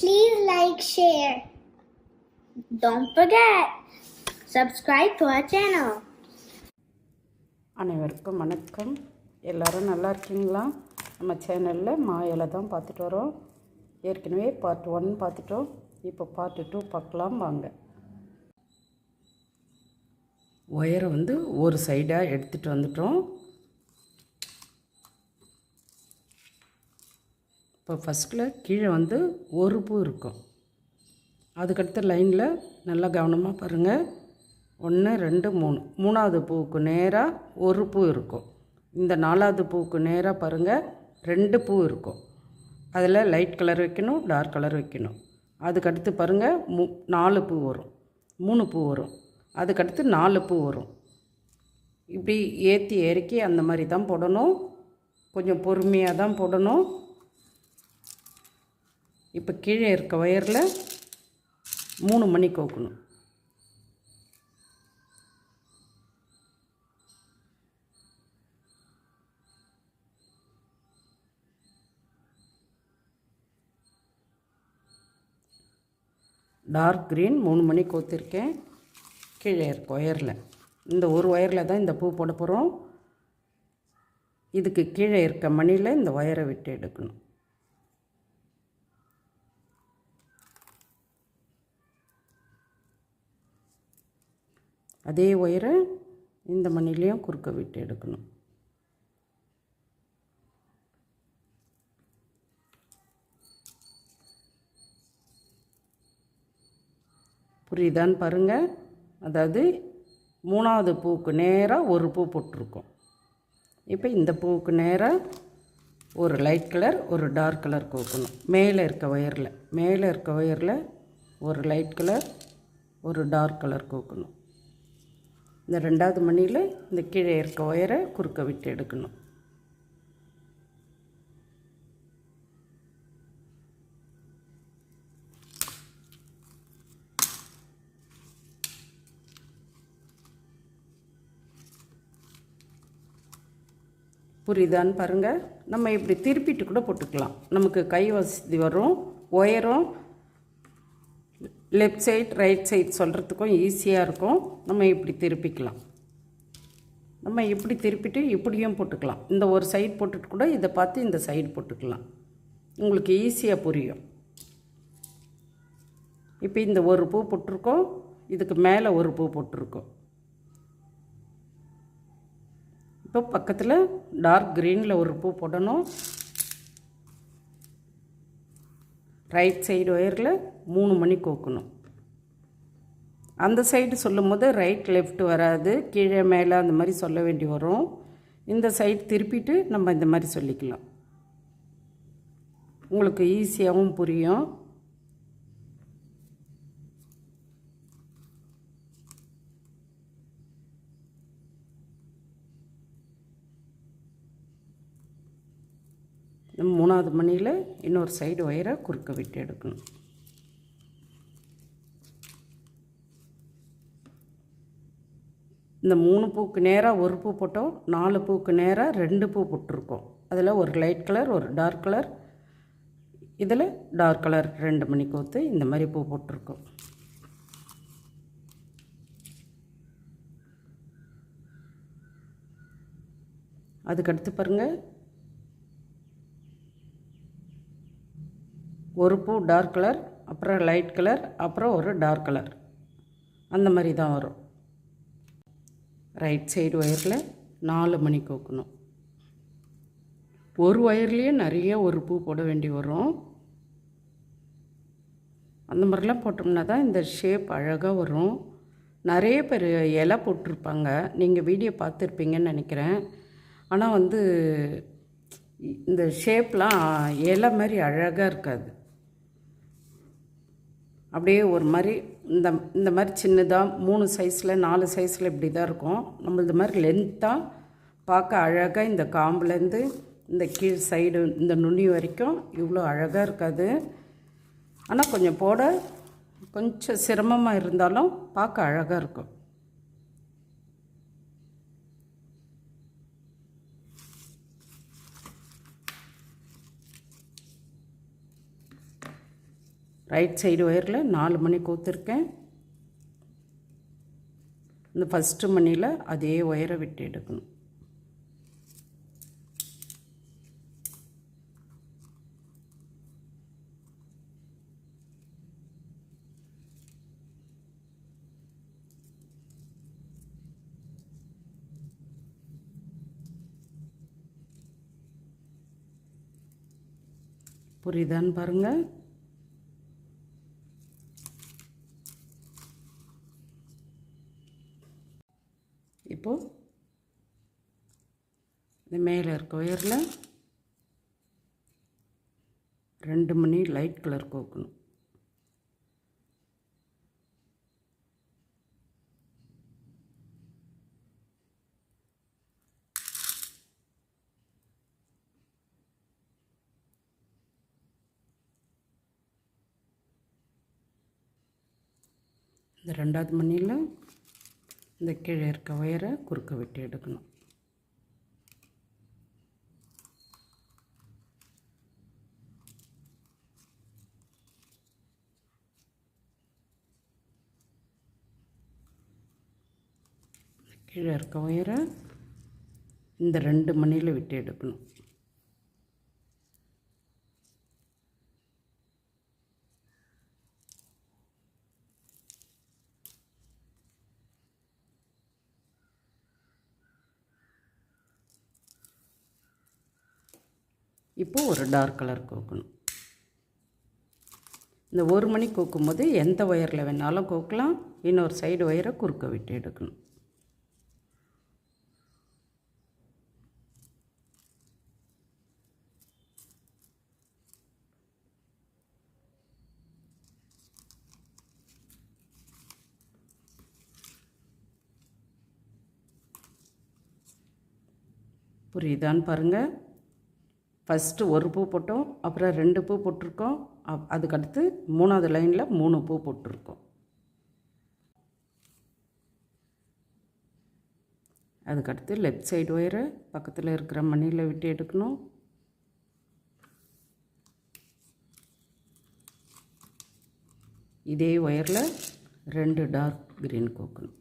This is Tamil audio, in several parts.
Please like, share. Don't forget, subscribe to our channel. அனைவருக்கும் வணக்கம். எல்லாரும் நல்லா இருக்கீங்களா? நம்ம சேனலில் மா தான் பார்த்துட்டு வரோம். ஏற்கனவே பார்ட் ஒன் பார்த்துட்டோம். இப்போ பார்ட் டூ பார்க்கலாம் வாங்க. ஒயரை வந்து ஒரு சைடாக எடுத்துகிட்டு வந்துட்டோம். இப்போ ஃபஸ்ட்டில் கீழே வந்து ஒரு பூ இருக்கும். அதுக்கடுத்த லைனில் நல்லா கவனமாக பாருங்கள் ஒன்று ரெண்டு மூணு. மூணாவது பூவுக்கு நேராக ஒரு பூ இருக்கும். இந்த நாலாவது பூவுக்கு நேராக பாருங்கள் ரெண்டு பூ இருக்கும். அதில் லைட் கலர் வைக்கணும் டார்க் கலர் வைக்கணும். அதுக்கடுத்து பாருங்கள் மூ நாலு பூ வரும். மூணு பூ வரும். அதுக்கடுத்து நாலு பூ வரும். இப்படி ஏற்றி இறக்கி அந்த மாதிரி தான் போடணும். கொஞ்சம் பொறுமையாக தான் போடணும். இப்போ கீழே இருக்க ஒயரில் மூணு மணி கோக்கணும். டார்க் க்ரீன் மூணு மணி கோத்திருக்கேன். கீழே இருக்க ஒயரில். இந்த ஒரு ஒயரில் தான் இந்த பூ போட போகிறோம். இதுக்கு கீழே இருக்க மணியில் இந்த ஒயரை விட்டு எடுக்கணும். அதே ஒயரை இந்த மணிலையும் குறுக்க விட்டு எடுக்கணும். புரியுதான்னு பாருங்கள் அதாவது மூணாவது பூவுக்கு நேராக ஒரு பூ போட்டிருக்கோம். இப்போ இந்த பூவுக்கு நேராக ஒரு லைட் கலர் ஒரு டார்க் கலர் கோக்கணும். மேலே இருக்க ஒயரில் மேலே இருக்க ஒயரில் ஒரு லைட் கலர் ஒரு டார்க் கலர் கோக்கணும். இந்த ரெண்டாவது மணியில் இந்த கீழே இருக்க ஒயரை குறுக்க விட்டு எடுக்கணும். புரியுதான்னு பாருங்கள் நம்ம இப்படி திருப்பிட்டு கூட போட்டுக்கலாம். நமக்கு கை வசதி வரும் ஒயரும் லெஃப்ட் சைட் ரைட் சைட் சொல்கிறதுக்கும் ஈஸியாக இருக்கும். நம்ம இப்படி திருப்பிக்கலாம். நம்ம இப்படி திருப்பிட்டு இப்படியும் போட்டுக்கலாம். இந்த ஒரு சைடு போட்டுட்டு கூட இதை பார்த்து இந்த சைடு போட்டுக்கலாம். உங்களுக்கு ஈஸியாக புரியும். இப்போ இந்த ஒரு பூ போட்டிருக்கோம். இதுக்கு மேலே ஒரு பூ போட்டிருக்கோம். இப்போ பக்கத்தில் டார்க் க்ரீனில் ஒரு பூ போடணும். ரைட் சைடு ஒயரில் மூணு மணி கோக்கணும். அந்த சைடு சொல்லும் போது ரைட் லெஃப்ட் வராது கீழே மேலே அந்த மாதிரி சொல்ல வேண்டி வரும். இந்த சைடு திருப்பிட்டு நம்ம இந்த மாதிரி சொல்லிக்கலாம். உங்களுக்கு ஈஸியாகவும் புரியும். நம்ம மூணாவது மணியில் இன்னொரு சைடு ஒயரை குறுக்க விட்டு எடுக்கணும். இந்த மூணு பூக்கு நேராக ஒரு பூ போட்டோம் நாலு பூக்கு நேராக ரெண்டு பூ போட்டிருக்கோம். அதில் ஒரு லைட் கலர் ஒரு டார்க் கலர் இதில் டார்க் கலர் ரெண்டு மணி கோத்து இந்த மாதிரி பூ போட்டிருக்கோம். அதுக்கடுத்து பாருங்கள் ஒரு பூ டார்க் கலர் அப்புறம் லைட் கலர் அப்புறம் ஒரு டார்க் கலர் அந்த மாதிரி தான் வரும். ரைட் சைடு ஒயரில் நாலு மணி கோக்கணும். ஒரு ஒயர்லேயே நிறைய ஒரு பூ போட வேண்டி வரும். அந்த மாதிரிலாம் போட்டோம்னா தான் இந்த ஷேப் அழகாக வரும். நிறைய பேர் இலை போட்டிருப்பாங்க. நீங்கள் வீடியோ பார்த்துருப்பீங்கன்னு நினைக்கிறேன். ஆனால் வந்து இந்த ஷேப்லாம் இலை மாதிரி அழகாக இருக்காது. அப்படியே ஒரு மாதிரி இந்த இந்த மாதிரி சின்னதாக மூணு சைஸில் நாலு சைஸில் இப்படி தான் இருக்கும் நம்மளது மாதிரி லென்த்தாக பார்க்க அழகாக இந்த காம்புலேருந்து இந்த கீழ் சைடு இந்த நுனி வரைக்கும் இவ்வளோ அழகாக இருக்காது. ஆனால் கொஞ்சம் போட கொஞ்சம் சிரமமாக இருந்தாலும் பார்க்க அழகாக இருக்கும். ரைட் சைடு ஒயரில் நாலு மணி கோத்துருக்கேன். இந்த ஃபஸ்ட்டு மணியில் அதே ஒயரை விட்டு எடுக்கணும். புரியுதான்னு பாருங்கள் இப்போது இந்த மேலே இருக்க ஒயரில் ரெண்டு மணி லைட் கலர் கோக்கணும். இந்த ரெண்டாவது மணியில் இந்த கீழே இருக்க ஒயரை குறுக்க விட்டு எடுக்கணும். கீழே இருக்க ஒயரை இந்த ரெண்டு மணியில் விட்டு எடுக்கணும். இப்போது ஒரு டார்க் கலர் கோக்கணும். இந்த ஒரு மணி கோக்கும்போது எந்த ஒயரில் வேணாலும் கோக்கலாம் இன்னொரு சைடு ஒயரை குறுக்க விட்டு எடுக்கணும். புரியுதான்னு பாருங்கள் ஃபஸ்ட்டு ஒரு பூ போட்டோம் அப்புறம் ரெண்டு பூ போட்டிருக்கோம். அப் அதுக்கடுத்து மூணாவது லைனில் மூணு பூ போட்டிருக்கோம். அதுக்கடுத்து லெஃப்ட் சைடு ஒயரை பக்கத்தில் இருக்கிற மணியில் விட்டு எடுக்கணும். இதே ஒயரில் ரெண்டு டார்க் க்ரீன் கோக்கணும்.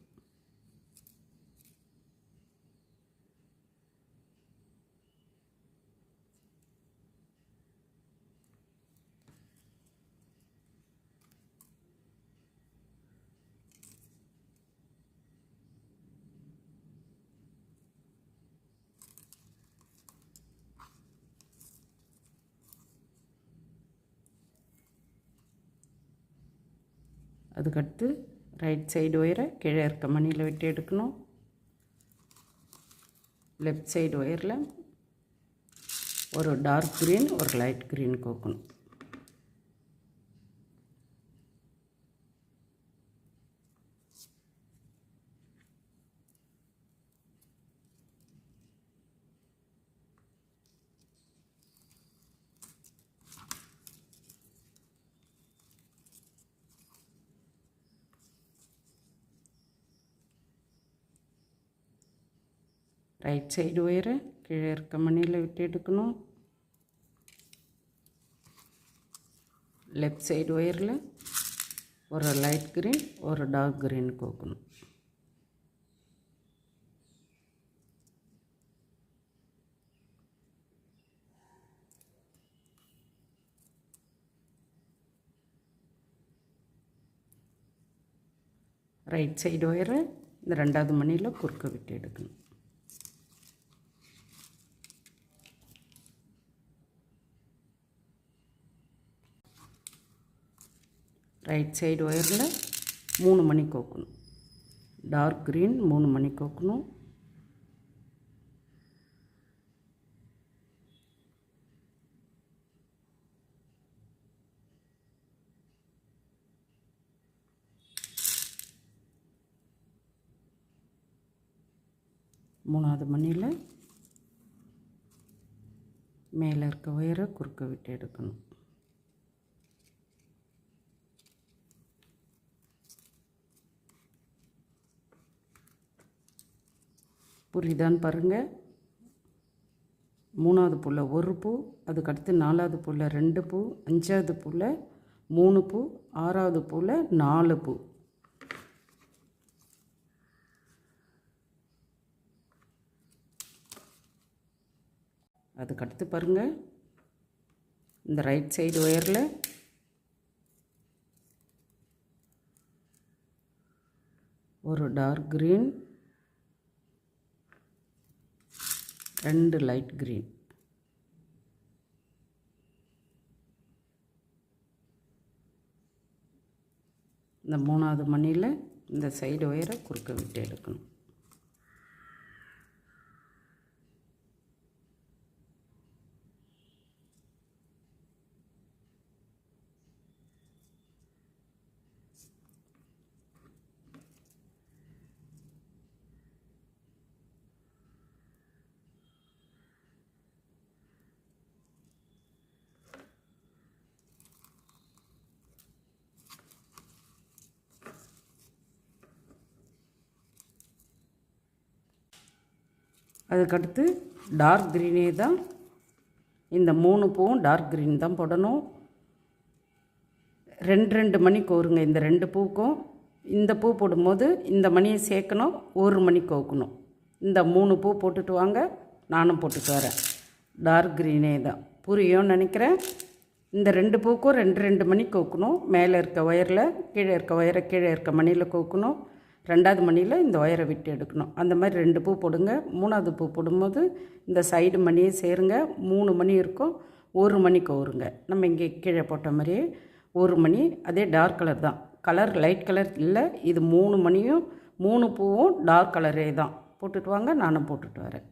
அதுக்கடுத்து ரைட் சைடு ஒயரை கீழே இருக்க மணியில் விட்டு எடுக்கணும். லெஃப்ட் சைடு ஒயரில் ஒரு டார்க் க்ரீன் ஒரு லைட் க்ரீன் கோக்கணும். ரைட் சைடு ஒயரை கீழே இருக்க மணியில் விட்டு எடுக்கணும். லெஃப்ட் சைடு ஒயரில் ஒரு லைட் க்ரீன் ஒரு டார்க் க்ரீன் கோக்கணும். ரைட் சைடு ஒயரை இந்த ரெண்டாவது மணியில் குறுக்க விட்டு எடுக்கணும். ரைட் சைடு ஒயரில் மூணு மணி கோக்கணும். டார்க் க்ரீன் மூணு மணி கோக்கணும். மூணாவது மணியில் மேலே இருக்க ஒயரை குறுக்க விட்டு எடுக்கணும். புரியுதான்னு பாருங்கள் மூணாவது பூவில் ஒரு பூ அதுக்கடுத்து நாலாவது பூவில் ரெண்டு பூ அஞ்சாவது பூவில் மூணு பூ ஆறாவது பூவில் நாலு பூ. அதுக்கடுத்து பாருங்கள் இந்த ரைட் சைடு ஒயரில் ஒரு டார்க் க்ரீன் ரெண்டு லைட் க்ரீன். இந்த மூணாவது மணியில் இந்த சைடு ஒயரை குறுக்க விட்டு எடுக்கணும். அதுக்கடுத்து டார்க் க்ரீனே தான். இந்த மூணு பூவும் டார்க் க்ரீன் தான் போடணும். ரெண்டு ரெண்டு மணி கோருங்க இந்த ரெண்டு பூக்கும். இந்த பூ போடும்போது இந்த மணியை சேர்க்கணும் ஒரு மணி கோக்கணும். இந்த மூணு பூ போட்டுட்டு வாங்க நானும் போட்டுட்டு வரேன். டார்க் க்ரீனே தான். புரியும்னு நினைக்கிறேன். இந்த ரெண்டு பூக்கும் ரெண்டு ரெண்டு மணி கோக்கணும். மேலே இருக்க ஒயரில் கீழே இருக்க ஒயரை கீழே இருக்க மணியில் கோக்கணும். ரெண்டாவது மணியில் இந்த ஒயரை விட்டு எடுக்கணும். அந்த மாதிரி ரெண்டு பூ போடுங்க. மூணாவது பூ போடும்போது இந்த சைடு மணியை சேருங்க. மூணு மணி இருக்கும். ஒரு மணி கோருங்க. நம்ம இங்கே கீழே போட்ட மாதிரியே ஒரு மணி. அதே டார்க் கலர் தான். கலர் லைட் கலர் இல்லை. இது மூணு மணியும் மூணு பூவும் டார்க் கலரே தான். போட்டுட்டு வாங்க. நானும் போட்டுட்டு வரேன்.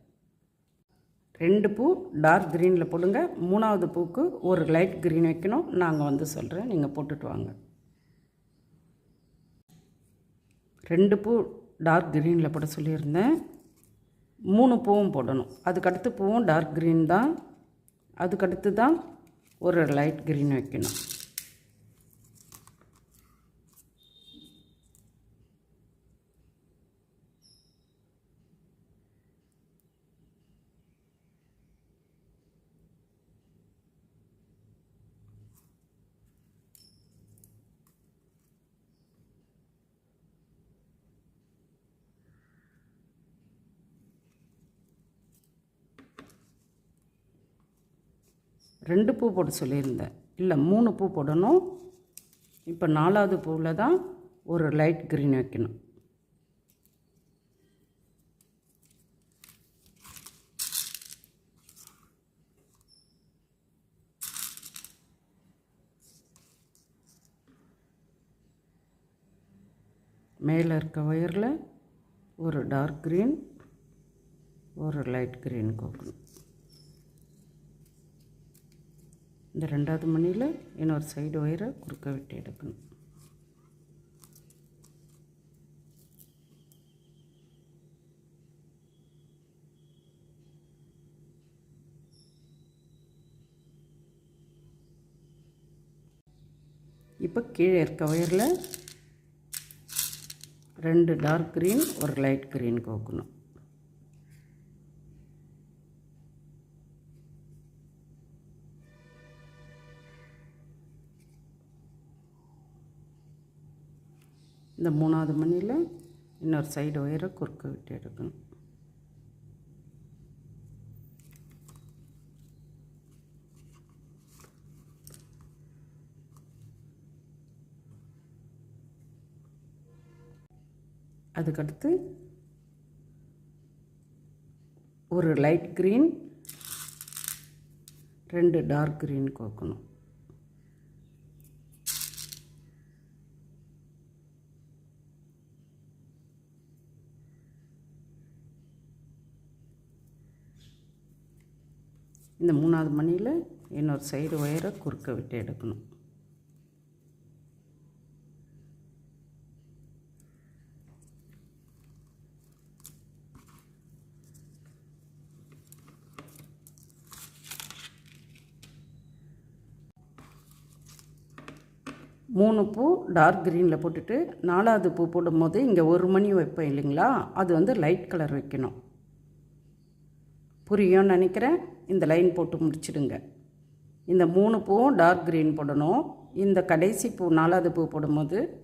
ரெண்டு பூ டார்க் க்ரீனில் போடுங்க. மூணாவது பூக்கு ஒரு லைட் க்ரீன் வைக்கணும். நாங்கள் வந்து சொல்கிறேன் நீங்கள் போட்டுட்டு வாங்க. ரெண்டு பூ டார்க் க்ரீனில் போட சொல்லியிருந்தேன். மூணு பூவும் போடணும். அதுக்கடுத்து பூவும் டார்க் க்ரீன் தான். அதுக்கடுத்து தான் ஒரு லைட் க்ரீன் வைக்கணும். ரெண்டு பூ போட சொல்லியிருந்தேன். இல்லை மூணு பூ போடணும். இப்போ நாலாவது பூவில் தான் ஒரு லைட் க்ரீன் வைக்கணும். மேலே இருக்க ஒயரில் ஒரு டார்க் க்ரீன் ஒரு லைட் க்ரீன் கோக்கணும். இந்த ரெண்டாவது மணியில் இன்னொரு சைடு ஒயரை குறுக்க விட்டு எடுக்கணும். இப்போ கீழே இருக்க ஒயரில் ரெண்டு டார்க் க்ரீன் ஒரு லைட் க்ரீன் கோக்கணும். இந்த மூணாவது மணியில் இன்னொரு சைடு ஒயரை குறுக்க விட்டு எடுக்கணும். அதுக்கடுத்து ஒரு லைட் க்ரீன் ரெண்டு டார்க் க்ரீன் கோக்கணும். இந்த மூணாவது மணியில் இன்னொரு சைடு ஒயரை குறுக்க விட்டு எடுக்கணும். மூணு பூ டார்க் க்ரீனில் போட்டுட்டு நாலாவது பூ போடும்போது இங்கே ஒரு மணி வைப்பேன் இல்லைங்களா? அது வந்து லைட் கலர் வைக்கணும். புரியும்னு நினைக்கிறேன். இந்த லைன் போட்டு முடிச்சிடுங்க. இந்த மூணு பூவும் டார்க் க்ரீன் போடணும். இந்த கடைசி பூ நாலாவது பூ போடும்போது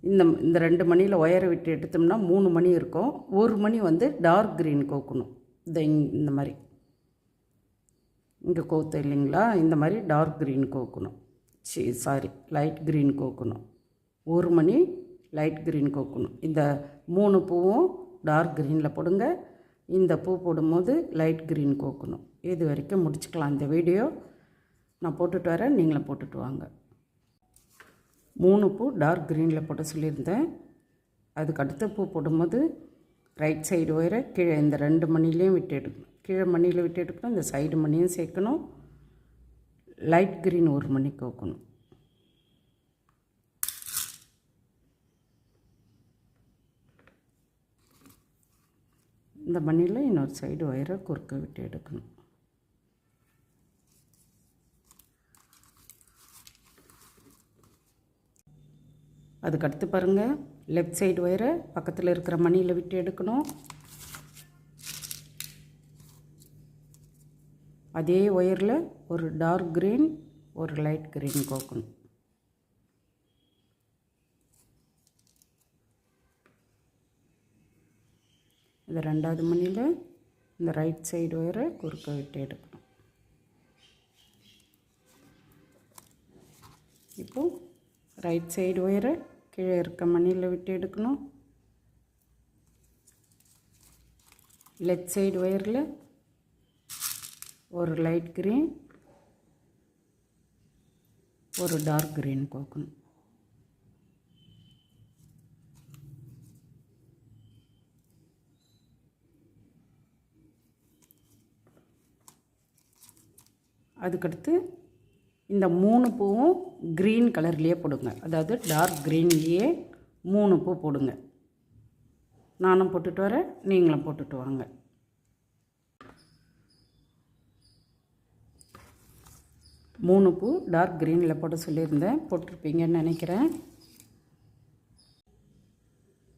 இந்த இந்த ரெண்டு மணியில் ஒயரை விட்டு எடுத்தோம்னா மூணு மணி இருக்கும். ஒரு மணி வந்து டார்க் க்ரீன் கோக்கணும். இந்த இந்த மாதிரி. இங்கே கோத்து இல்லைங்களா? இந்த மாதிரி டார்க் க்ரீன் கோக்கணும். சி சாரி லைட் க்ரீன் கோக்கணும். ஒரு மணி லைட் க்ரீன் கோக்கணும். இந்த மூணு பூவும் டார்க் க்ரீனில் போடுங்க. இந்த பூ போடும்போது லைட் க்ரீன் கோக்கணும். இது வரைக்கும் முடிச்சுக்கலாம். இந்த வீடியோ நான் போட்டுட்டு வரேன். நீங்களும் போட்டுட்டு வாங்க. மூணு பூ டார்க் க்ரீனில் போட சொல்லியிருந்தேன். அதுக்கு அடுத்த பூ போடும்போது ரைட் சைடு ஒயரை கீழே இந்த ரெண்டு மணிலையும் விட்டு எடுக்கணும். கீழே மணியில் விட்டு எடுக்கணும். இந்த சைடு மணியும் சேர்க்கணும். லைட் க்ரீன் ஒரு மணி கோக்கணும். இந்த மணியில் இன்னொரு சைடு ஒயரை குறுக்க விட்டு எடுக்கணும். அதுக்கடுத்து பாருங்கள் லெஃப்ட் சைடு ஒயரை பக்கத்தில் இருக்கிற மணியில் விட்டு எடுக்கணும். அதே ஒயரில் ஒரு டார்க் க்ரீன் ஒரு லைட் க்ரீன் கோக்கணும். இந்த ரெண்டாவது மணியில் இந்த ரைட் சைடு ஒயரை குறுக்க விட்டு எடுக்கணும். இப்போ ரைட் சைடு ஒயரை கீழே இருக்க மணியில் விட்டு எடுக்கணும். லெஃப்ட் சைடு ஒயரில் ஒரு லைட் க்ரீன் ஒரு டார்க் க்ரீன் கோக்கணும் அதுக்கடுத்து இந்த மூணு பூவும் க்ரீன் கலர்லேயே போடுங்க. அதாவது டார்க் க்ரீன்லேயே மூணு பூ போடுங்க. நானும் போட்டுட்டு வரேன் நீங்களும் போட்டுட்டு வாங்க. மூணு பூ டார்க் க்ரீனில் போட சொல்லியிருந்தேன் போட்டிருப்பீங்கன்னு நினைக்கிறேன்.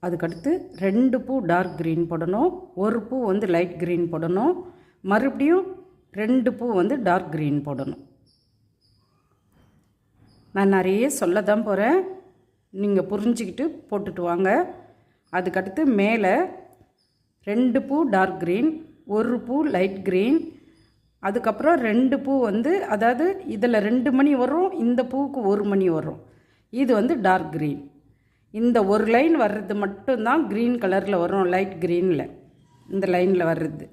அதுக்கடுத்து ரெண்டு பூ டார்க் க்ரீன் போடணும் ஒரு பூ வந்து லைட் க்ரீன் போடணும். மறுபடியும் ரெண்டு பூ வந்து டார்க் க்ரீன் போடணும். நான் நிறைய சொல்ல தான் போகிறேன் நீங்கள் புரிஞ்சுக்கிட்டு போட்டுட்டு வாங்க. அதுக்கடுத்து மேலே ரெண்டு பூ டார்க் க்ரீன் ஒரு பூ லைட் க்ரீன் அதுக்கப்புறம் ரெண்டு பூ வந்து அதாவது இதில் ரெண்டு மணி வரும் இந்த பூவுக்கு ஒரு மணி வரும். இது வந்து டார்க் க்ரீன் இந்த ஒரு லைன் வர்றது மட்டும்தான் க்ரீன் கலரில் வரும் லைட் க்ரீனில் இந்த லைனில் வர்றது.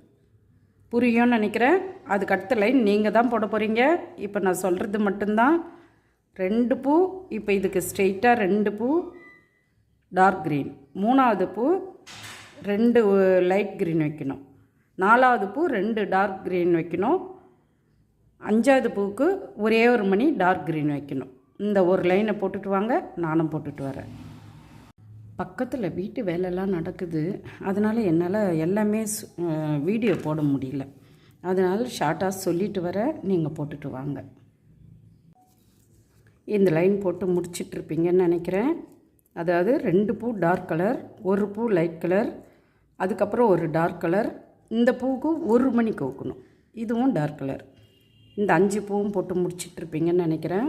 புரியும்னு நினைக்கிறேன். அதுக்கு அடுத்த லைன் நீங்கள் தான் போட போகிறீங்க இப்போ நான் சொல்கிறது மட்டும்தான். ரெண்டு பூ இப்போ இதுக்கு ஸ்ட்ரெயிட்டாக ரெண்டு பூ டார்க் க்ரீன் மூணாவது பூ ரெண்டு லைட் க்ரீன் வைக்கணும். நாலாவது பூ ரெண்டு டார்க் க்ரீன் வைக்கணும். அஞ்சாவது பூவுக்கு ஒரே ஒரு மணி டார்க் க்ரீன் வைக்கணும். இந்த ஒரு லைனை போட்டுட்டு வாங்க. நானும் போட்டுட்டு வரேன். பக்கத்தில் வீட்டு வேலைலாம் நடக்குது. அதனால் என்னால் எல்லாமே வீடியோ போட முடியல. அதனால் ஷார்ட்டாக சொல்லிட்டு வர நீங்கள் போட்டுட்டு வாங்க. இந்த லைன் போட்டு முடிச்சிட்ருப்பீங்கன்னு நினைக்கிறேன். அதாவது ரெண்டு பூ டார்க் கலர் ஒரு பூ லைட் கலர் அதுக்கப்புறம் ஒரு டார்க் கலர் இந்த பூவுக்கு ஒரு மணி கோக்கணும் இதுவும் டார்க் கலர் இந்த அஞ்சு பூவும் போட்டு முடிச்சிட்ருப்பீங்கன்னு நினைக்கிறேன்.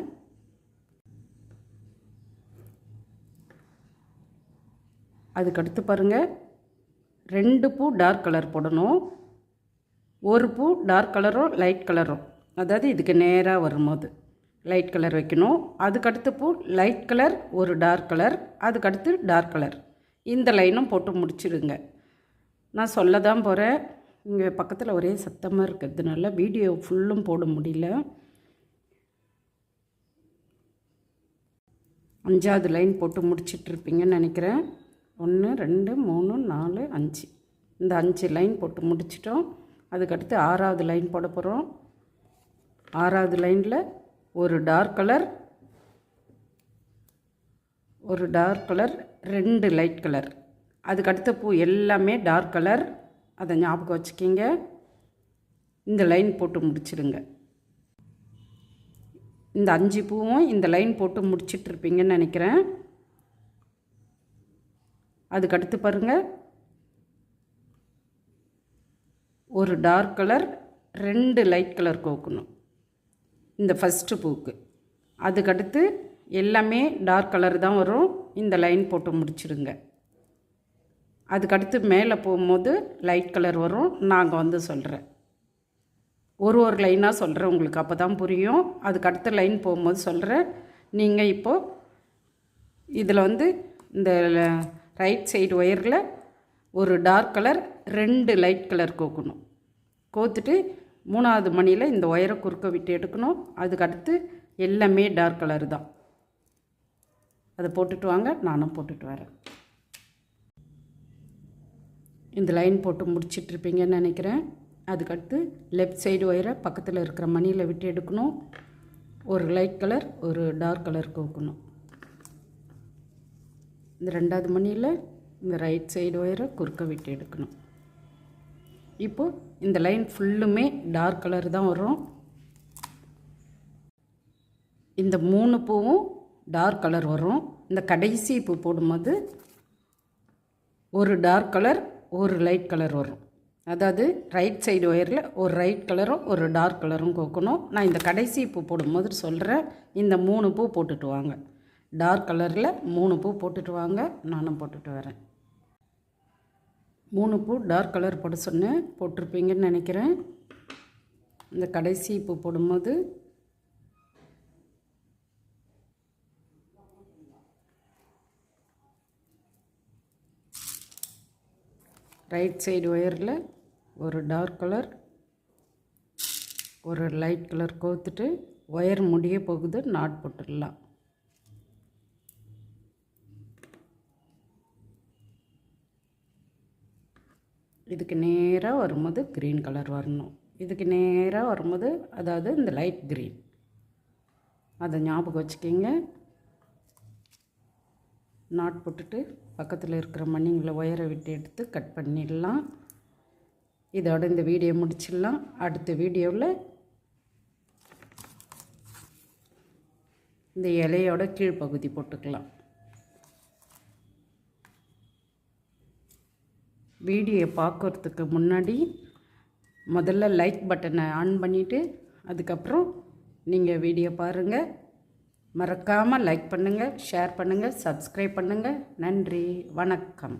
அதுக்கடுத்து பாருங்கள் ரெண்டு பூ டார்க் கலர் போடணும். ஒரு பூ டார்க் கலரும் லைட் கலரும் அதாவது இதுக்கு நேராக வரும்போது லைட் கலர் வைக்கணும். அதுக்கடுத்து பூ லைட் கலர் ஒரு டார்க் கலர் அதுக்கடுத்து டார்க் கலர் இந்த லைனும் போட்டு முடிச்சிடுங்க. நான் சொல்ல தான் போகிறேன் இங்கே பக்கத்தில் ஒரே சத்தமாக இருக்கிறதுனால வீடியோ ஃபுல்லும் போட முடியல. அஞ்சாவது லைன் போட்டு முடிச்சிட்ருப்பீங்கன்னு நினைக்கிறேன். ஒன்று ரெண்டு மூணு நாலு அஞ்சு. இந்த அஞ்சு லைன் போட்டு முடிச்சிட்டோம். அதுக்கடுத்து ஆறாவது லைன் போட போகிறோம் ஆறாவது லைனில் ஒரு டார்க் கலர் ஒரு டார்க் கலர் ரெண்டு லைட் கலர். அதுக்கடுத்த பூ எல்லாமே டார்க் கலர். அதை ஞாபகம் வச்சுக்கிங்க. இந்த லைன் போட்டு முடிச்சிடுங்க. இந்த அஞ்சு பூவும் இந்த லைன் போட்டு முடிச்சிட்ருப்பீங்கன்னு நினைக்கிறேன். அதுக்கடுத்து பாருங்கள் ஒரு டார்க் கலர் ரெண்டு லைட் கலர் கோக்கணும். இந்த ஃபஸ்ட்டு பூக்கு. அதுக்கடுத்து எல்லாமே டார்க் கலர் தான் வரும். இந்த லைன் போட்டு முடிச்சிடுங்க அதுக்கடுத்து மேலே போகும்போது லைட் கலர் வரும். நாங்கள் வந்து சொல்கிறேன் ஒரு ஒரு லைனாக சொல்கிறேன் உங்களுக்கு அப்போ தான் புரியும். அதுக்கு அடுத்த லைன் போகும்போது சொல்கிறேன் நீங்கள் இப்போது இதில் வந்து இந்த ரைட் சைடு ஒயரில் ஒரு டார்க் கலர் ரெண்டு லைட் கலர் கோக்கணும். கோத்துட்டு மூணாவது மணியில் இந்த ஒயரை குறுக்க விட்டு எடுக்கணும். அதுக்கு அடுத்து எல்லாமே டார்க் கலர் தான். அதை போட்டுட்டு வாங்க நானும் போட்டுட்டு வரேன். இந்த லைன் போட்டு முடிச்சிட்ருப்பீங்கன்னு நினைக்கிறேன். அதுக்கடுத்து லெஃப்ட் சைடு ஒயரை பக்கத்தில் இருக்கிற மணியில் விட்டு எடுக்கணும். ஒரு லைட் கலர் ஒரு டார்க் கலர் கோக்கணும். இந்த ரெண்டாவது மணியில் இந்த ரைட் சைடு ஒயரை குறுக்க விட்டு எடுக்கணும். இப்போது இந்த லைன் ஃபுல்லுமே டார்க் கலர் தான் வரும். இந்த மூணு பூவும் டார்க் கலர் வரும். இந்த கடைசி பூ போடும்போது ஒரு டார்க் கலர் ஒரு லைட் கலர் வரும். அதாவது ரைட் சைடு ஒயரில் ஒரு ரைட் கலரும் ஒரு டார்க் கலரும் கோக்கணும். நான் இந்த கடைசி பூ போடும்போது சொல்கிறேன் இந்த மூணு பூ போட்டுட்டு வாங்க. டார்க் கலரில் மூணு பூ போட்டுட்டு வாங்க நானும் போட்டுட்டு வரேன். மூணு பூ டார்க் கலர் போட சொன்னேன் போட்டிருப்பீங்கன்னு நினைக்கிறேன். இந்த கடைசி பூ போடும்போது ரைட் சைடு ஒயரில் ஒரு டார்க் கலர் ஒரு லைட் கலர் கோத்துட்டு ஒயர் முடிய போகுது நாட் போட்டுடலாம். இதுக்கு நேராக வரும்போது க்ரீன் கலர் வரணும். இதுக்கு நேராக வரும்போது அதாவது இந்த லைட் க்ரீன் அதை ஞாபகம் வச்சுக்கிங்க. நாட் போட்டுட்டு பக்கத்தில் இருக்கிற மண்ணிங்களை ஒயரை விட்டு எடுத்து கட் பண்ணிடலாம். இதோட இந்த வீடியோ முடிச்சிடலாம். அடுத்த வீடியோவில் இந்த இலையோட கீழ்ப்பகுதி போட்டுக்கலாம். வீடியோ பார்க்குறதுக்கு முன்னாடி முதல்ல லைக் பட்டனை ஆன் பண்ணிவிட்டு அதுக்கப்புறம் நீங்கள் வீடியோ பாருங்கள் மறக்காமல் லைக் பண்ணுங்கள் ஷேர் பண்ணுங்கள் சப்ஸ்கிரைப் பண்ணுங்கள் நன்றி வணக்கம்.